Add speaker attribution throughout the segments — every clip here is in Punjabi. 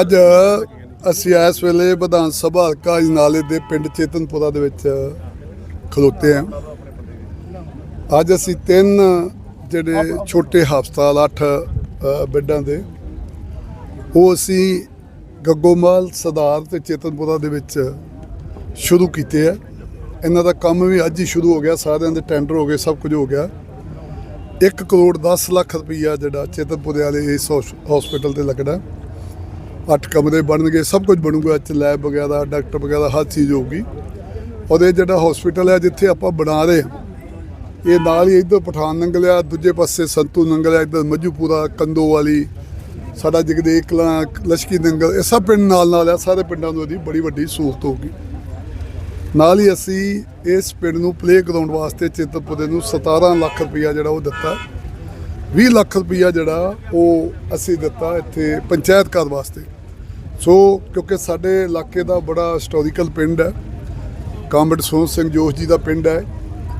Speaker 1: ਅੱਜ
Speaker 2: ਅਸੀਂ ਇਸ ਵੇਲੇ ਵਿਧਾਨ ਸਭਾ ਹਲਕਾ ਅਜਨਾਲੇ ਦੇ ਪਿੰਡ ਚੇਤਨਪੁਰਾ ਦੇ ਵਿੱਚ ਖਲੋਤੇ ਹਾਂ। ਅੱਜ ਅਸੀਂ ਤਿੰਨ ਜਿਹੜੇ ਛੋਟੇ ਹਸਪਤਾਲ 8 ਬੈੱਡਾਂ ਦੇ, ਉਹ ਅਸੀਂ ਗੱਗੋਮਾਲ ਸਦਾਰ ਤੇ ਚੇਤਨਪੁਰਾ ਦੇ ਵਿੱਚ ਸ਼ੁਰੂ ਕੀਤੇ ਆ। ਇਹਨਾਂ ਦਾ ਕੰਮ ਵੀ ਅੱਜ ਹੀ ਸ਼ੁਰੂ ਹੋ ਗਿਆ, ਸਾਰਿਆਂ ਦੇ ਟੈਂਡਰ ਹੋ ਗਏ, ਸਭ ਕੁਝ ਹੋ ਗਿਆ। 1 ਕਰੋੜ 10 ਲੱਖ ਰੁਪਈਆ ਜਿਹੜਾ ਚੇਤਨਪੁਰੇ ਵਾਲੇ ਇਸ ਹਸਪੀਟਲ ਤੇ ਲੱਗਣਾ ਅੱਠ ਕਮਰੇ ਬਣਨਗੇ ਸਭ ਕੁਝ ਬਣੂਗਾ ਚ ਲੈਬ ਵਗੈਰਾ ਡਾਕਟਰ ਵਗੈਰਾ ਹਰ ਚੀਜ਼ ਹੋਊਗੀ। ਔਰ ਇਹ ਜਿਹੜਾ ਹਸਪੀਟਲ ਹੈ ਜਿੱਥੇ ਆਪਾਂ ਬਣਾ ਰਹੇ ਹਾਂ, ਇਹ ਨਾਲ ਹੀ ਇੱਧਰ ਪਠਾਨ ਨੰਗਲਿਆ ਦੂਜੇ ਪਾਸੇ ਸੰਤੂ ਨੰਗਲਿਆ ਇੱਧਰ ਮੱਜੂਪੁਰਾ ਕੰਦੋ ਵਾਲੀ ਸਾਡਾ ਜਗਦੇਵ ਕਲਾਂ ਲਸ਼ਕੀ ਨੰਗਲ ਇਹ ਸਭ ਪਿੰਡ ਨਾਲ ਨਾਲ ਆ ਸਾਰੇ ਪਿੰਡਾਂ ਨੂੰ ਇਹਦੀ ਬੜੀ ਵੱਡੀ ਸਹੂਲਤ ਹੋਊਗੀ। ਨਾਲ ਹੀ ਅਸੀਂ ਇਸ ਪਿੰਡ ਨੂੰ ਪਲੇ ਗਰਾਊਂਡ ਵਾਸਤੇ ਚੇਤਨਪੁਰੇ ਨੂੰ 17 ਲੱਖ ਰੁਪਈਆ ਜਿਹੜਾ ਉਹ ਦਿੱਤਾ। 20 ਲੱਖ ਰੁਪਈਆ ਜਿਹੜਾ ਉਹ ਅਸੀਂ ਦਿੱਤਾ ਇੱਥੇ ਪੰਚਾਇਤ ਘਰ ਵਾਸਤੇ। ਸੋ ਕਿਉਂਕਿ ਸਾਡੇ ਇਲਾਕੇ ਦਾ ਬੜਾ ਹਿਸਟੋਰੀਕਲ ਪਿੰਡ ਹੈ, ਕਾਮਰੇਡ ਸੋਹਣ ਸਿੰਘ ਜੋਸ਼ ਜੀ ਦਾ ਪਿੰਡ ਹੈ,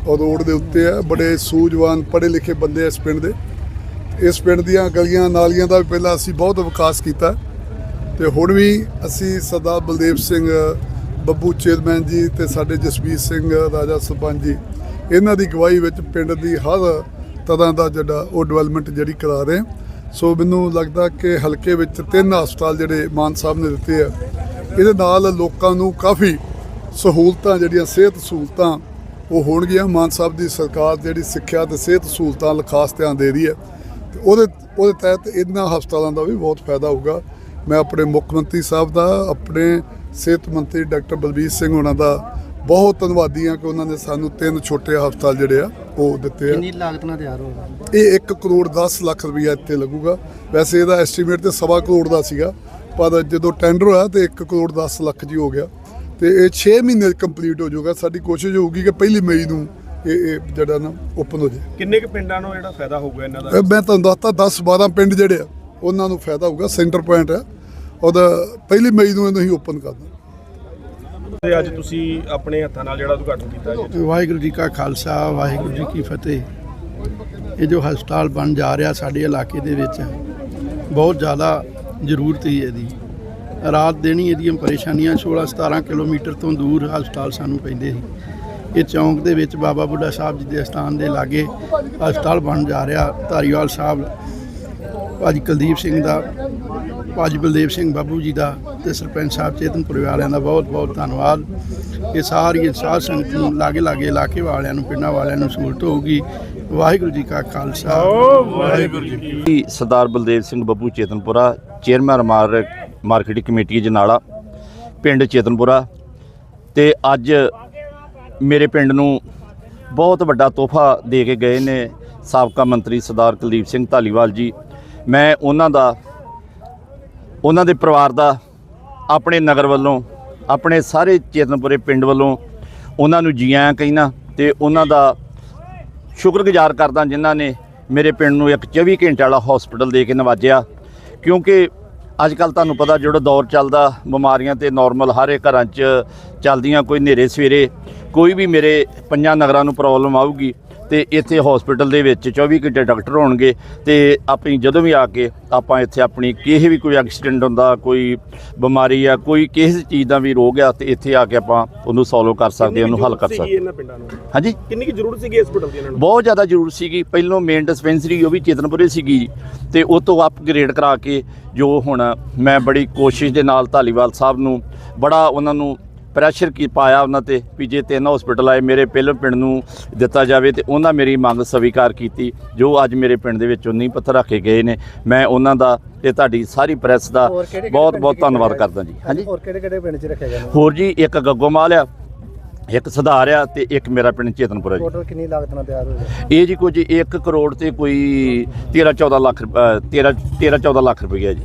Speaker 2: ਔਰ ਰੋਡ ਦੇ ਉੱਤੇ ਹੈ, ਬੜੇ ਸੂਝਵਾਨ ਪੜ੍ਹੇ ਲਿਖੇ ਬੰਦੇ ਇਸ ਪਿੰਡ ਦੇ। ਇਸ ਪਿੰਡ ਦੀਆਂ ਗਲੀਆਂ ਨਾਲੀਆਂ ਦਾ ਵੀ ਪਹਿਲਾਂ ਅਸੀਂ ਬਹੁਤ ਵਿਕਾਸ ਕੀਤਾ ਤੇ ਹੁਣ ਵੀ ਅਸੀਂ ਸਰਦਾਰ ਬਲਦੇਵ ਸਿੰਘ, ਬੱਬੂ ਚੇਅਰਮੈਨ ਜੀ ਤੇ ਸਾਡੇ ਜਸਬੀਰ ਸਿੰਘ, ਰਾਜਾ ਸਰਪੰਚ ਜੀ, ਇਹਨਾਂ ਦੀ ਗਵਾਹੀ ਵਿੱਚ ਪਿੰਡ ਦੀ ਹਰ ਤਰ੍ਹਾਂ ਦਾ ਜਿਹੜਾ ਉਹ ਡਿਵੈਲਪਮੈਂਟ ਜਿਹੜੀ ਕਰਾ ਰਹੇ ਸੋ ਮੈਨੂੰ ਲੱਗਦਾ ਕਿ ਹਲਕੇ ਵਿੱਚ ਤਿੰਨ ਹਸਪਤਾਲ ਜਿਹੜੇ ਮਾਨ ਸਾਹਿਬ ਨੇ ਦਿੱਤੇ ਆ, ਇਹਦੇ ਨਾਲ ਲੋਕਾਂ ਨੂੰ ਕਾਫੀ ਸਹੂਲਤਾਂ ਜਿਹੜੀਆਂ, ਸਿਹਤ ਸਹੂਲਤਾਂ ਉਹ ਹੋਣਗੀਆਂ। ਮਾਨ ਸਾਹਿਬ ਦੀ ਸਰਕਾਰ ਜਿਹੜੀ ਸਿੱਖਿਆ ਤੇ ਸਿਹਤ ਸਹੂਲਤਾਂ ਵੱਲ ਖਾਸ ਧਿਆਨ ਦੇ ਰਹੀ ਹੈ ਤੇ ਉਹਦੇ ਉਹਦੇ ਤਹਿਤ ਇਹਨਾਂ ਹਸਪਤਾਲਾਂ ਦਾ ਵੀ ਬਹੁਤ ਫਾਇਦਾ ਹੋਊਗਾ। ਮੈਂ ਆਪਣੇ ਮੁੱਖ ਮੰਤਰੀ ਸਾਹਿਬ ਦਾ, ਆਪਣੇ ਸਿਹਤ ਮੰਤਰੀ ਡਾਕਟਰ ਬਲਬੀਰ ਸਿੰਘ ਉਹਨਾਂ ਦਾ ਬਹੁਤ ਧੰਨਵਾਦੀ ਹਾਂ ਕਿ ਉਹਨਾਂ ਨੇ ਸਾਨੂੰ ਤਿੰਨ ਛੋਟੇ ਹਸਪਤਾਲ ਜਿਹੜੇ ਆ ਉਹ ਦਿੱਤੇ ਆ।
Speaker 3: ਕਿੰਨੀ ਲਾਗਤ ਨਾਲ ਤਿਆਰ ਹੋਗਾ
Speaker 2: ਇਹ 1 ਕਰੋੜ 10 ਲੱਖ ਰੁਪਈਆ ਇੱਥੇ ਲੱਗੂਗਾ। ਵੈਸੇ ਇਹਦਾ ਐਸਟੀਮੇਟ ਤੇ ਸਵਾ ਕਰੋੜ ਦਾ ਸੀਗਾ ਪਰ ਜਦੋਂ ਟੈਂਡਰ ਹੋਇਆ ਤੇ 1 ਕਰੋੜ 10 ਲੱਖ ਜੀ ਹੋ ਗਿਆ। ਤੇ ਇਹ 6 ਮਹੀਨੇ ਕੰਪਲੀਟ ਹੋ ਜਾਊਗਾ। ਸਾਡੀ ਕੋਸ਼ਿਸ਼ ਹੋਊਗੀ ਕਿ ਪਹਿਲੀ ਮਈ ਨੂੰ ਇਹ ਇਹ ਜਿਹੜਾ ਨਾ ਓਪਨ ਹੋ ਜਾਏ।
Speaker 1: ਕਿੰਨੇ ਕੁ ਪਿੰਡਾਂ ਨੂੰ ਜਿਹੜਾ ਫਾਇਦਾ ਹੋਊਗਾ ਇਹਨਾਂ ਦਾ?
Speaker 2: ਮੈਂ ਤੁਹਾਨੂੰ ਦੱਸਤਾ 10 12 ਪਿੰਡ ਜਿਹੜੇ ਆ ਉਹਨਾਂ ਨੂੰ ਫਾਇਦਾ ਹੋਊਗਾ। ਸੈਂਟਰ ਪੁਆਇੰਟ ਹੈ। ਉਹਦਾ ਪਹਿਲੀ ਮਈ ਨੂੰ ਇਹਨੂੰ ਹੀ ਓਪਨ ਕਰਨਾ
Speaker 1: ਤੇ ਅੱਜ ਤੁਸੀਂ ਆਪਣੇ ਹੱਥਾਂ ਨਾਲ ਜਿਹੜਾ ਉਦਘਾਟਨ ਕੀਤਾ ਜੀ।
Speaker 4: ਵਾਹਿਗੁਰੂ ਜੀ ਕਾ ਖਾਲਸਾ, ਵਾਹਿਗੁਰੂ ਜੀ ਕੀ ਫਤਿਹ। ਇਹ ਜੋ ਹਸਪਤਾਲ ਬਣ ਜਾ ਰਿਹਾ ਸਾਡੇ ਇਲਾਕੇ ਦੇ ਵਿੱਚ, ਬਹੁਤ ਜ਼ਿਆਦਾ ਜ਼ਰੂਰਤ ਹੀ ਇਹਦੀ। ਰਾਤ ਦੇਣੀ ਇਹਦੀਆਂ ਪਰੇਸ਼ਾਨੀਆਂ 16 17 ਕਿਲੋਮੀਟਰ ਤੋਂ ਦੂਰ ਹਸਪਤਾਲ ਸਾਨੂੰ ਪੈਂਦੇ ਸੀ। ਇਹ ਚੌਂਕ ਦੇ ਵਿੱਚ ਬਾਬਾ ਬੁੱਢਾ ਸਾਹਿਬ ਜੀ ਦੇ ਅਸਥਾਨ ਦੇ ਲਾਗੇ ਹਸਪਤਾਲ ਬਣ ਜਾ ਰਿਹਾ ਧਾਰੀਵਾਲ ਸਾਹਿਬ। ਭਾਜੀ ਕੁਲਦੀਪ ਸਿੰਘ ਦਾ ਭਾਜੀ ਬਲਦੇਵ ਸਿੰਘ ਬਾਬੂ ਜੀ ਦਾ ਤੇ ਸਰਪੰਚ ਸਾਹਿਬ ਚੇਤਨਪੁਰ ਵਾਲਿਆਂ ਦਾ ਬਹੁਤ ਬਹੁਤ ਧੰਨਵਾਦ। ਇਹ ਸਾਰੀ ਸਾਧ ਸੰਗਤ ਨੂੰ ਲਾਗੇ ਲਾਗੇ ਇਲਾਕੇ ਵਾਲਿਆਂ ਨੂੰ ਪਿੰਡਾਂ ਵਾਲਿਆਂ ਨੂੰ ਸਹੂਲਤ ਹੋਊਗੀ। ਵਾਹਿਗੁਰੂ ਜੀ ਕਾ ਖਾਲਸਾ। ਵਾਹਿਗੁਰੂ ਜੀ ਕੀ
Speaker 5: ਸਰਦਾਰ ਬਲਦੇਵ ਸਿੰਘ ਬੱਬੂ ਚੇਤਨਪੁਰਾ ਚੇਅਰਮੈਨ ਮਾਰ ਮਾਰਕੀਟਿੰਗ ਕਮੇਟੀ ਜਨਾਲਾ ਪਿੰਡ ਚੇਤਨਪੁਰਾ। ਤੇ ਅੱਜ ਮੇਰੇ ਪਿੰਡ ਨੂੰ ਬਹੁਤ ਵੱਡਾ ਤੋਹਫਾ ਦੇ ਕੇ ਗਏ ਨੇ ਸਾਬਕਾ ਮੰਤਰੀ ਸਰਦਾਰ ਕੁਲਦੀਪ ਸਿੰਘ ਧਾਲੀਵਾਲ ਜੀ। ਮੈਂ ਉਹਨਾਂ ਦਾ ਉਹਨਾਂ ਦੇ ਪਰਿਵਾਰ ਦਾ ਆਪਣੇ ਨਗਰ ਵੱਲੋਂ, ਆਪਣੇ ਸਾਰੇ ਚੇਤਨਪੁਰੇ ਪਿੰਡ ਵੱਲੋਂ ਉਹਨਾਂ ਨੂੰ ਜੀ ਆਇਆਂ ਕਹਿਣਾ ਤੇ ਉਹਨਾਂ ਦਾ ਸ਼ੁਕਰਗੁਜ਼ਾਰ ਕਰਦਾ ਜਿਨ੍ਹਾਂ ਨੇ ਮੇਰੇ ਪਿੰਡ ਨੂੰ ਇੱਕ 24 ਘੰਟੇ ਵਾਲਾ ਹਸਪੀਟਲ ਦੇ ਕੇ ਨਵਾਜਿਆ। ਕਿਉਂਕਿ ਅੱਜ ਕੱਲ ਤੁਹਾਨੂੰ ਪਤਾ ਜਿਹੜਾ ਦੌਰ ਚੱਲਦਾ, ਬਿਮਾਰੀਆਂ ਤੇ ਨਾਰਮਲ ਹਰ ਇੱਕ ਘਰਾਂ 'ਚ ਚੱਲਦੀਆਂ, ਕੋਈ ਹਨੇਰੇ ਸਵੇਰੇ ਕੋਈ ਵੀ ਮੇਰੇ ਪੰਜਾਂ ਨਗਰਾਂ ਨੂੰ ਪ੍ਰੋਬਲਮ ਆਊਗੀ ਤੇ ਇੱਥੇ ਹਸਪੀਟਲ ਦੇ ਵਿੱਚ 24 ਘੰਟੇ ਡਾਕਟਰ ਹੋਣਗੇ ਤੇ ਆਪਣੀ ਜਦੋਂ ਵੀ ਆ ਕੇ ਆਪਾਂ ਇੱਥੇ ਆਪਣੀ ਕਿਸੇ ਵੀ ਕੋਈ ਐਕਸੀਡੈਂਟ ਹੁੰਦਾ ਕੋਈ ਬਿਮਾਰੀ ਆ ਕੋਈ ਕਿਸੇ ਚੀਜ਼ ਦਾ ਵੀ ਰੋਗ ਆ ਤੇ ਇੱਥੇ ਆ ਕੇ ਆਪਾਂ ਉਹਨੂੰ ਸੋਲਵ ਕਰ ਸਕਦੇ ਹਾਂ ਉਹਨੂੰ ਹੱਲ ਕਰ ਸਕਦੇ
Speaker 1: ਇਹਨਾਂ ਪਿੰਡਾਂ ਨੂੰ?
Speaker 5: ਹਾਂਜੀ?
Speaker 1: ਕਿੰਨੀ ਕੁ ਜ਼ਰੂਰਤ ਸੀਗੀ ਹਸਪੀਟਲ ਦੀ ਇਹਨਾਂ ਨੂੰ?
Speaker 5: ਬਹੁਤ ਜ਼ਿਆਦਾ ਜ਼ਰੂਰਤ ਸੀਗੀ। ਪਹਿਲੋਂ ਮੇਨ ਡਿਸਪੈਂਸਰੀ ਉਹ ਵੀ ਚੇਤਨਪੁਰੇ ਸੀਗੀ ਤੇ ਉਹ ਤੋਂ ਅਪਗ੍ਰੇਡ ਕਰਾ ਕੇ ਜੋ ਹੁਣ ਮੈਂ ਬੜੀ ਕੋਸ਼ਿਸ਼ ਦੇ ਨਾਲ ਧਾਲੀਵਾਲ ਸਾਹਿਬ ਨੂੰ ਬੜਾ ਉਹਨਾਂ ਨੂੰ ਪ੍ਰੈਸ਼ਰ ਕੀ ਪਾਇਆ ਉਹਨਾਂ ਤੇ ਵੀ ਜੇ ਤਿੰਨ ਹਸਪੀਟਲ ਆਏ ਮੇਰੇ ਪਹਿਲੇ ਪਿੰਡ ਨੂੰ ਦਿੱਤਾ ਜਾਵੇ ਤੇ ਉਹਨਾਂ ਮੇਰੀ ਮੰਗ ਸਵੀਕਾਰ ਕੀਤੀ ਜੋ ਅੱਜ ਮੇਰੇ ਪਿੰਡ ਦੇ ਵਿੱਚ ਉਨੀ ਪੱਥਰ ਰੱਖੇ ਗਏ ਨੇ। ਮੈਂ ਉਹਨਾਂ ਦਾ ਤੇ ਤੁਹਾਡੀ ਸਾਰੀ ਪ੍ਰੈਸ ਦਾ ਬਹੁਤ ਬਹੁਤ ਧੰਨਵਾਦ ਕਰਦਾ ਜੀ। ਹਾਂਜੀ।
Speaker 3: ਹੋਰ ਕਿਹੜੇ ਕਿਹੜੇ ਪਿੰਡ 'ਚ ਰੱਖਿਆ ਗਿਆ?
Speaker 5: ਹੋਰ ਜੀ ਇੱਕ ਗੱਗੋਮਾਲ ਆ ਇੱਕ ਸੁਧਾਰ ਆ ਤੇ ਇੱਕ ਮੇਰਾ ਪਿੰਡ ਚੇਤਨਪੁਰਾ ਜੀ।
Speaker 3: ਟੋਟਲ ਕਿੰਨੀ ਲਾਗਤ ਨਾਲ ਤਿਆਰ ਹੋਗਾ
Speaker 5: ਇਹ ਜੀ ਕੁਝ 1 ਕਰੋੜ ਤੇ ਕੋਈ 13 14 ਲੱਖ 13 13 14 ਲੱਖ ਰੁਪਏ ਜੀ।